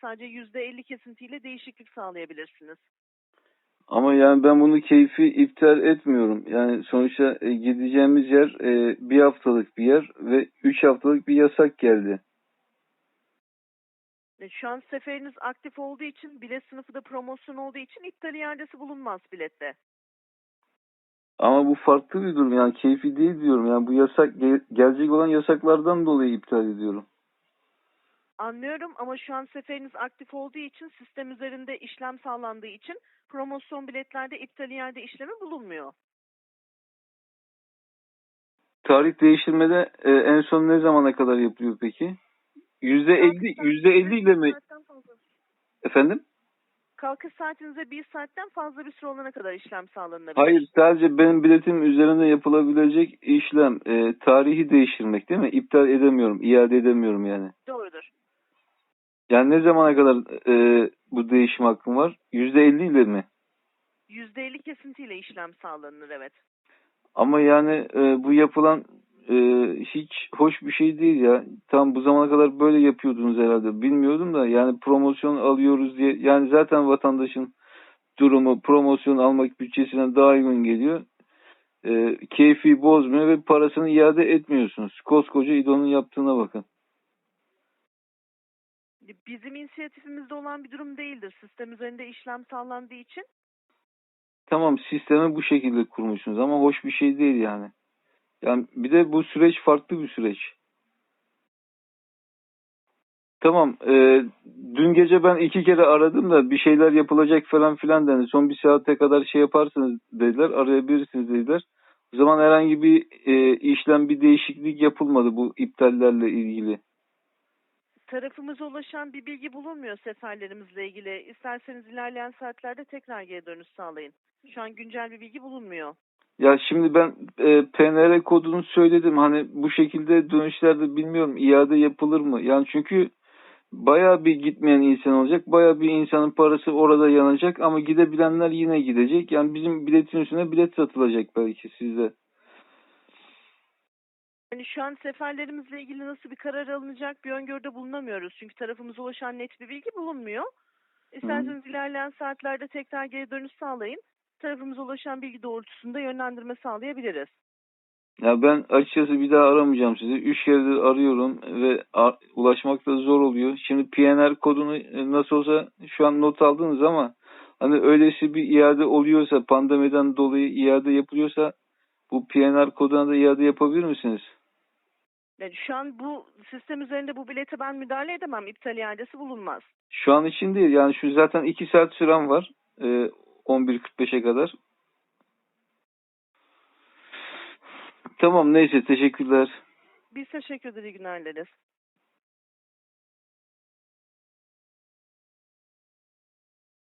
Sadece %50 kesintiyle değişiklik sağlayabilirsiniz. Ama yani ben bunu keyfi iptal etmiyorum. Yani sonuçta e, gideceğimiz yer e, bir haftalık bir yer ve üç haftalık bir yasak geldi. E, Şu an seferiniz aktif olduğu için bilet sınıfı da promosyon olduğu için iptal iadesi bulunmaz bilette. Ama bu farklı bir durum. Yani keyfi değil diyorum. Yani bu yasak ge- gelecek olan yasaklardan dolayı iptal ediyorum. Anlıyorum ama şu an seferiniz aktif olduğu için sistem üzerinde işlem sağlandığı için promosyon biletlerde iptal iade işlemi bulunmuyor. Tarih değiştirmede e, en son ne zamana kadar yapılıyor peki? Yüzde elli, yüzde elli ile mi? Efendim? Kalkış saatinize bir saatten fazla bir süre olana kadar işlem sağlanabilir. Hayır sadece benim biletim üzerinde yapılabilecek işlem e, tarihi değiştirmek değil mi? İptal edemiyorum, iade edemiyorum yani. Doğrudur. Yani ne zamana kadar e, bu değişim hakkım var? Yüzde elli ile mi? %50 kesintiyle işlem sağlanır evet. Ama yani e, bu yapılan e, hiç hoş bir şey değil ya. Tam bu zamana kadar böyle yapıyordunuz herhalde. Bilmiyordum da yani promosyon alıyoruz diye. Yani zaten vatandaşın durumu promosyon almak bütçesinden daha uygun geliyor. E, keyfi bozmuyor ve parasını iade etmiyorsunuz. Koskoca İDO'nun yaptığına bakın. Bizim inisiyatifimizde olan bir durum değildir. Sistem üzerinde işlem sağlandığı için Tamam sistemi bu şekilde kurmuşsunuz ama hoş bir şey değil yani. Yani bir de bu süreç farklı bir süreç. Tamam. e, dün gece ben iki kere aradım da bir şeyler yapılacak falan filan dendi. Son bir saate kadar şey yaparsınız dediler. Arayabilirsiniz dediler. O zaman herhangi bir e, işlem bir değişiklik yapılmadı bu iptallerle ilgili. Tarafımıza ulaşan bir bilgi bulunmuyor seferlerimizle ilgili. İsterseniz ilerleyen saatlerde tekrar geri dönüş sağlayın. Şu an güncel bir bilgi bulunmuyor. Ya şimdi ben e, PNR kodunu söyledim. Hani bu şekilde dönüşlerde bilmiyorum iade yapılır mı? Yani çünkü bayağı bir gitmeyen insan olacak. Bayağı bir insanın parası orada yanacak ama gidebilenler yine gidecek. Yani bizim biletin üstüne bilet satılacak belki sizde. Yani şu an seferlerimizle ilgili nasıl bir karar alınacak bir öngörüde bulunamıyoruz. Çünkü tarafımıza ulaşan net bir bilgi bulunmuyor. İsterseniz ilerleyen saatlerde tekrar geri dönüş sağlayın. Tarafımıza ulaşan bilgi doğrultusunda yönlendirme sağlayabiliriz. Ya ben açıkçası bir daha aramayacağım sizi. Üç keredir arıyorum ve a- ulaşmakta zor oluyor. Şimdi PNR kodunu e, nasıl olsa şu an not aldınız ama hani öylesi bir iade oluyorsa pandemiden dolayı iade yapılıyorsa bu PNR koduna da iade yapabilir misiniz? Yani şu an bu sistem üzerinde bu bilete ben müdahale edemem. İptal iadesi bulunmaz. Şu an için değil. Yani şu zaten 2 saat süren var. Ee, 11.45'e kadar. Tamam neyse teşekkürler. Biz teşekkür ederiz. iyi günler dileriz.